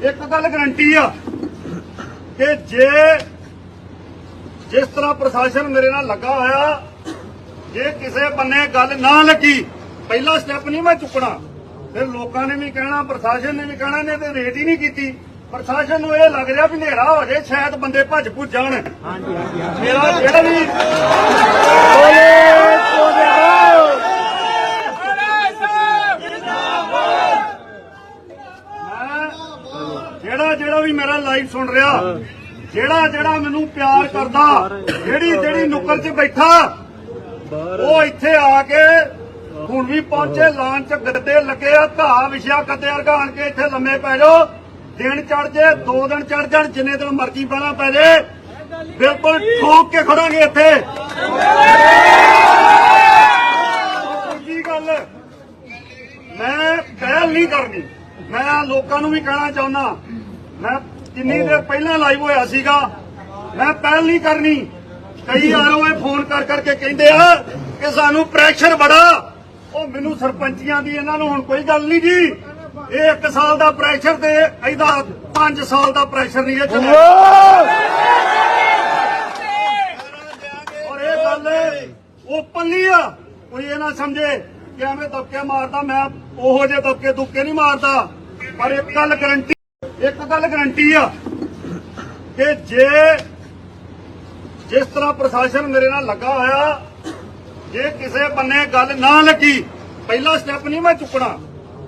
ਇੱਕ ਗੱਲ ਗਰੰਟੀ ਆ ਕਿ ਜੇ ਜਿਸ ਤਰ੍ਹਾਂ ਪ੍ਰਸ਼ਾਸਨ ਮੇਰੇ ਨਾਲ ਲੱਗਾ ਹੋਇਆ, ਜੇ ਕਿਸੇ ਬੰਨੇ ਗੱਲ ਨਾ ਲੱਗੀ, ਪਹਿਲਾ ਸਟੈਪ ਨਹੀਂ ਮੈਂ ਚੁੱਕਣਾ। ਫਿਰ ਲੋਕਾਂ ਨੇ ਵੀ ਕਹਿਣਾ, ਪ੍ਰਸ਼ਾਸਨ ਨੇ ਵੀ ਕਹਿਣਾ ਨੇ ਤੇ ਰੇਟ ਹੀ ਨਹੀਂ ਕੀਤੀ। ਪ੍ਰਸ਼ਾਸਨ ਨੂੰ ਇਹ ਲੱਗ ਰਿਹਾ ਵੀ ਹਨੇਰਾ ਹੋ ਜਾਏ ਸ਼ਾਇਦ ਬੰਦੇ ਭੱਜ ਭੁੱਜ ਜਾਣ। ਮੇਰਾ ਜਿਹੜਾ ਵੀ ਬੋਲੇ ਸੋਨੇਵਾਲ। ਮੈਂ ਜਿਹੜਾ ਜਿਹੜਾ ਵੀ ਮੇਰਾ ਲਾਈਵ ਸੁਣ ਰਿਹਾ। ਜਿਹੜਾ ਜਿਹੜਾ ਮੈਨੂੰ ਪਿਆਰ ਕਰਦਾ, ਜਿਹੜੀ ਜਿਹੜੀ ਨੁੱਕਰ 'ਚ ਬੈਠਾ, ਉਹ ਇੱਥੇ ਆ ਕੇ ਹੁਣ ਵੀ ਪਹੁੰਚੇ ਲਾਂਚ 'ਚ ਗੱਦੇ ਲੱਗੇ ਆ, ਘਾਹ ਵਿਛਿਆ ਕੱਦੇ ਅਰਗਾਣ ਕੇ ਇੱਥੇ ਲੰਮੇ ਪੈ ਜਾਓ। ਦਿਨ ਚੜ ਜੇ, ਦੋ ਦਿਨ ਚੜ ਜਾਣ, ਜਿੰਨੇ ਦਿਨ ਮਰਜ਼ੀ ਪਹਿਲਾਂ ਪੈ ਜੇ। ਬਿਲਕੁਲ ਠੋਕ ਕੇ ਖੜਾਂਗੇ ਇੱਥੇ। ਦੂਜੀ ਗੱਲ? ਮੈਂ ਪਹਿਲ ਨਹੀਂ ਕਰਨੀ। ਮੈਂ ਲੋਕਾਂ ਨੂੰ ਵੀ ਕਹਿਣਾ ਚਾਹੁੰਦਾ। ਮੈਂ ਕਿੰਨੀ ਦੇਰ ਪਹਿਲਾਂ ਲਾਈਵ ਹੋਇਆ ਸੀਗਾ, ਮੈਂ ਪਹਿਲ ਨਹੀਂ ਕਰਨੀ। ਕਈ ਆਰਓਏ ਫੋਨ ਕਰ ਕਰਕੇ ਕਹਿੰਦੇ ਆ ਕਿ ਸਾਨੂੰ ਪ੍ਰੈਸ਼ਰ ਬੜਾ। ਉਹ ਮੈਨੂੰ ਸਰਪੰਚੀਆਂ ਦੀ ਇਹਨਾਂ ਨੂੰ ਹੁਣ ਕੋਈ ਗੱਲ ਨਹੀਂ ਜੀ। ਇਹ 1 ਸਾਲ ਦਾ ਪ੍ਰੈਸ਼ਰ ਤੇ ਇਹਦਾ 5 ਸਾਲ ਦਾ ਪ੍ਰੈਸ਼ਰ ਨਹੀਂ ਹੈ ਚੱਲਿਆ ਔਰ ਇਹ ਗੱਲ ਓਪਨਲੀ ਆ। ਕੋਈ ਇਹ ਨਾ ਸਮਝੇ ਕਿ ਐਵੇਂ ਦਬਕੇ ਮਾਰਦਾ, ਮੈਂ ਉਹੋ ਜਿਹੇ ਦਬਕੇ ਦੁੱਕੇ ਨਹੀਂ ਮਾਰਦਾ। ਪਰ ਇੱਕ ਗੱਲ ਗਰੰਟੀ ਇੱਕ ਗੱਲ ਗਰੰਟੀ ਆ ਕਿ ਜੇ ਜਿਸ ਤਰ੍ਹਾਂ ਪ੍ਰਸ਼ਾਸਨ ਮੇਰੇ ਨਾਲ ਲੱਗਾ ਹੋਇਆ ਜੇ ਕਿਸੇ ਬੰਨੇ ਗੱਲ ਨਾ ਲੱਗੀ ਪਹਿਲਾ ਸਟੈਪ ਨਹੀਂ ਮੈਂ ਚੁੱਕਣਾ।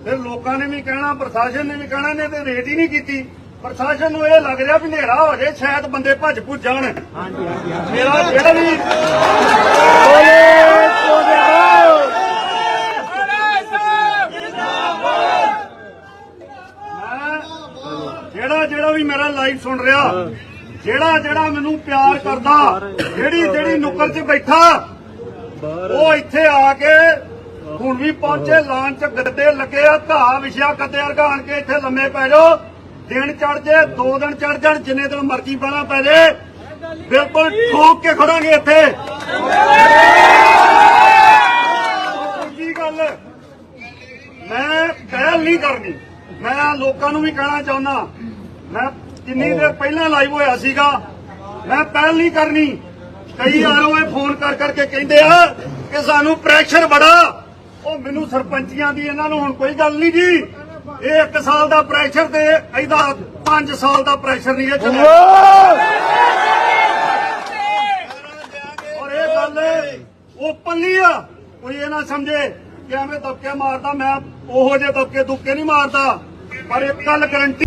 ਫਿਰ ਲੋਕਾਂ ਨੇ ਵੀ ਕਹਿਣਾ ਪ੍ਰਸ਼ਾਸਨ ਨੇ ਵੀ ਕਹਿਣਾ ਨੇ ਤੇ ਰੇਟ ਹੀ ਨਹੀਂ ਕੀਤੀ। ਪ੍ਰਸ਼ਾਸਨ ਨੂੰ ਇਹ ਲੱਗ ਰਿਹਾ ਵੀ ਹਨੇਰਾ ਹੋ ਜਾਏ ਸ਼ਾਇਦ ਬੰਦੇ ਭੱਜ ਭੁੱਜ ਜਾਣ ਮੇਰਾ ਜਿਹੜਾ ਵੀ ਜਿਹੜਾ ਜਿਹੜਾ ਵੀ ਮੇਰਾ ਲਾਈਵ ਸੁਣ ਰਿਹਾ, ਜਿਹੜਾ ਜਿਹੜਾ ਮੈਨੂੰ ਪਿਆਰ ਕਰਦਾ, ਜਿਹੜੀ ਜਿਹੜੀ ਨੁੱਕਰ 'ਚ ਬੈਠਾ, ਉਹ ਇੱਥੇ ਆ ਕੇ ਹੁਣ ਵੀ ਪਹੁੰਚੇ ਲਾਂਚ 'ਚ ਗੱਦੇ ਲੱਗੇ ਆ, ਘਾਹ ਵਿਛਿਆ ਕੱਦੇ ਅਰਗਾਣ ਕੇ ਇੱਥੇ ਲੰਮੇ ਪੈ ਜਾਓ। ਦਿਨ ਚੜ ਜੇ, ਦੋ ਦਿਨ ਚੜ ਜਾਣ, ਜਿੰਨੇ ਦਿਨ ਮਰਜ਼ੀ ਪਹਿਲਾਂ ਪੈ ਜੇ, ਬਿਲਕੁਲ ਠੋਕ ਕੇ ਖੜਾਂਗੇ ਇੱਥੇ। ਦੂਜੀ ਗੱਲ, ਮੈਂ ਪਹਿਲ ਨਹੀਂ ਕਰਨੀ। ਮੈਂ ਲੋਕਾਂ ਨੂੰ ਵੀ ਕਹਿਣਾ ਚਾਹੁੰਦਾ ਮੈਂ ਕਿੰਨੀ ਦੇਰ ਪਹਿਲਾਂ ਲਾਈਵ ਹੋਇਆ ਸੀਗਾ, ਮੈਂ ਪਹਿਲ ਨਹੀਂ ਕਰਨੀ। ਕਈ ਆਰਓਏ ਫੋਨ ਕਰ ਕਰਕੇ ਕਹਿੰਦੇ ਆ ਕਿ ਸਾਨੂੰ ਪ੍ਰੈਸ਼ਰ ਬੜਾ। ਉਹ ਮੈਨੂੰ ਸਰਪੰਚੀਆਂ ਦੀ ਇਹਨਾਂ ਨੂੰ ਹੁਣ ਕੋਈ ਗੱਲ ਨਹੀਂ ਜੀ। ਇਹ 1 ਸਾਲ ਦਾ ਪ੍ਰੈਸ਼ਰ ਤੇ ਇਹਦਾ 5 ਸਾਲ ਦਾ ਪ੍ਰੈਸ਼ਰ ਨਹੀਂ ਹੈ ਚੱਲਿਆ ਔਰ ਇਹ ਗੱਲ ਓਪਨਲੀ ਆ। ਕੋਈ ਇਹ ਨਾ ਸਮਝੇ ਕਿ ਐਵੇਂ ਦਬਕੇ ਮਾਰਦਾ, ਮੈਂ ਉਹੋ ਜਿਹੇ ਦਬਕੇ ਦੁੱਕੇ ਨਹੀਂ ਮਾਰਦਾ। ਪਰ ਇੱਕ ਗੱਲ ਗਰੰਟੀ